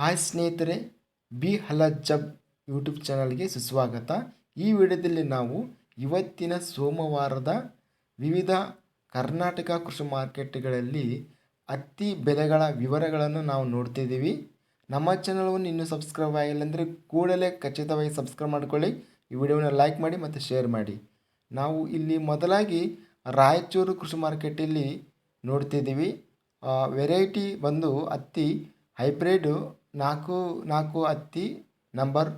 Hi ಸ್ನೇಹಿತರೆ, B ಹಲಜ್ ಜಬ್ YouTube ಚಾನಲ್ಗೆ ಸುಸ್ವಾಗತ. ಈ ವಿಡಿಯೋದಲ್ಲಿ ನಾವು ಇವತ್ತಿನ ಸೋಮವಾರದ ವಿವಿಧ ಕರ್ನಾಟಕ ಕೃಷಿ ಮಾರ್ಕೆಟ್ಗಳಲ್ಲಿ ಹತ್ತಿ ಬೆಲೆಗಳ ವಿವರಗಳನ್ನು ನಾವು ನೋಡ್ತಿದ್ದೀವಿ. ನಮ್ಮ ಚಾನಲ್ವನ್ನು ಇನ್ನೂ ಸಬ್ಸ್ಕ್ರೈಬ್ ಆಗಿಲ್ಲ ಅಂದರೆ ಕೂಡಲೇ ಖಚಿತವಾಗಿ ಸಬ್ಸ್ಕ್ರೈಬ್ ಮಾಡ್ಕೊಳ್ಳಿ, ಈ ವಿಡಿಯೋನ ಲೈಕ್ ಮಾಡಿ ಮತ್ತು ಶೇರ್ ಮಾಡಿ. ನಾವು ಇಲ್ಲಿ ಮೊದಲಾಗಿ ರಾಯಚೂರು ಕೃಷಿ ಮಾರ್ಕೆಟಲ್ಲಿ ನೋಡ್ತಿದ್ದೀವಿ. ವೆರೈಟಿ ಬಂದು ಹತ್ತಿ ಹೈಬ್ರಿಡು ನಾಲ್ಕು ನಾಲ್ಕು ಹತ್ತಿ ನಂಬರ್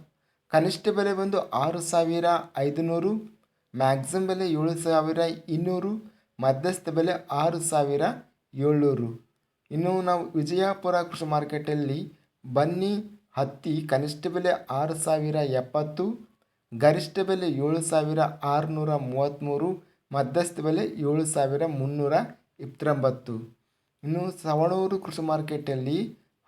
ಕನಿಷ್ಠ ಬೆಲೆ ಬಂದು ಆರು ಸಾವಿರ ಐದುನೂರು ಮ್ಯಾಕ್ಸಿಮಮ್ ಬೆಲೆ ಏಳು ಸಾವಿರ ಇನ್ನೂರು, ಮಧ್ಯಸ್ಥ ಬೆಲೆ ಆರು ಸಾವಿರ ಏಳ್ನೂರು. ಇನ್ನು ನಾವು ವಿಜಯಪುರ ಕೃಷಿ ಮಾರ್ಕೆಟಲ್ಲಿ ಬನ್ನಿ ಹತ್ತಿ ಕನಿಷ್ಠ ಬೆಲೆ ಆರು ಸಾವಿರ ಎಪ್ಪತ್ತು, ಗರಿಷ್ಠ ಬೆಲೆ ಏಳು ಸಾವಿರ ಆರುನೂರ ಮೂವತ್ತ್ಮೂರು ಮಧ್ಯಸ್ಥ ಬೆಲೆ ಏಳು ಸಾವಿರ ಮುನ್ನೂರ ಇಪ್ಪತ್ತೊಂಬತ್ತು. ಇನ್ನು ಸವಣೂರು ಕೃಷಿ ಮಾರ್ಕೆಟಲ್ಲಿ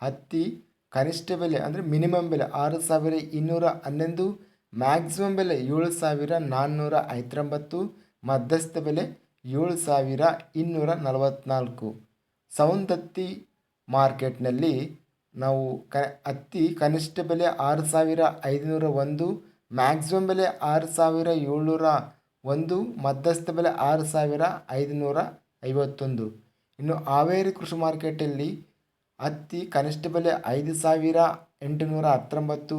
ಹತ್ತಿ ಕನಿಷ್ಠ ಬೆಲೆ ಅಂದರೆ ಮಿನಿಮಮ್ ಬೆಲೆ ಆರು ಸಾವಿರ ಇನ್ನೂರ ಹನ್ನೊಂದು ಮ್ಯಾಕ್ಸಿಮಮ್ ಬೆಲೆ ಏಳು ಸಾವಿರ ನಾನ್ನೂರ ಐವತ್ತೊಂಬತ್ತು, ಮಧ್ಯಸ್ಥ ಬೆಲೆ ಏಳು ಸಾವಿರ ಇನ್ನೂರ ನಲವತ್ತ್ನಾಲ್ಕು ಸೌಂದತ್ತಿ ಮಾರ್ಕೆಟ್ನಲ್ಲಿ ನಾವು ಕ ಹತ್ತಿ ಕನಿಷ್ಠ ಬೆಲೆ ಆರು ಸಾವಿರ ಐದುನೂರ ಒಂದು ಮ್ಯಾಕ್ಸಿಮಮ್ ಬೆಲೆ ಆರು ಸಾವಿರ ಏಳ್ನೂರ ಒಂದು, ಮಧ್ಯಸ್ಥ ಬೆಲೆ ಆರು ಸಾವಿರ ಐದುನೂರ ಐವತ್ತೊಂದು. ಇನ್ನು ಹಾವೇರಿ ಕೃಷಿ ಮಾರ್ಕೆಟಲ್ಲಿ ಹತ್ತಿ ಕನಿಷ್ಠ ಬೆಲೆ ಐದು ಸಾವಿರ ಎಂಟುನೂರ ಹತ್ತೊಂಬತ್ತು,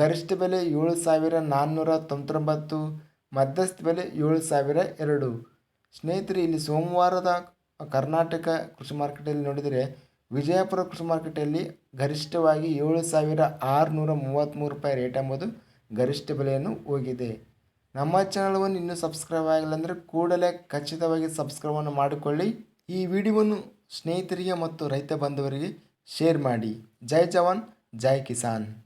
ಗರಿಷ್ಠ ಬೆಲೆ ಏಳು ಸಾವಿರ ನಾನ್ನೂರ ತೊಂಬತ್ತೊಂಬತ್ತು, ಮಧ್ಯಸ್ಥ ಬೆಲೆ ಏಳು ಸಾವಿರ ಎರಡು. ಸ್ನೇಹಿತರೆ, ಇಲ್ಲಿ ಸೋಮವಾರದ ಕರ್ನಾಟಕ ಕೃಷಿ ಮಾರ್ಕೆಟಲ್ಲಿ ನೋಡಿದರೆ ವಿಜಯಪುರ ಕೃಷಿ ಮಾರ್ಕೆಟಲ್ಲಿ ಗರಿಷ್ಠವಾಗಿ ಏಳು ಸಾವಿರ ಆರುನೂರ ಮೂವತ್ತ್ಮೂರು ರೂಪಾಯಿ ರೇಟ್ ಎಂಬುದು ಗರಿಷ್ಠ ಬೆಲೆಯನ್ನು ಹೋಗಿದೆ. ನಮ್ಮ ಚಾನಲ್ವನ್ನು ಇನ್ನೂ ಸಬ್ಸ್ಕ್ರೈಬ್ ಆಗಿಲ್ಲ ಅಂದರೆ ಕೂಡಲೇ ಖಚಿತವಾಗಿ ಸಬ್ಸ್ಕ್ರೈಬನ್ನು ಮಾಡಿಕೊಳ್ಳಿ. ಈ ವಿಡಿಯೋವನ್ನು ಸ್ನೇಹಿತರಿಗೆ ಮತ್ತು ರೈತ ಬಾಂಧವರಿಗೆ ಶೇರ್ ಮಾಡಿ. ಜೈ ಜವಾನ್ ಜೈ ಕಿಸಾನ್.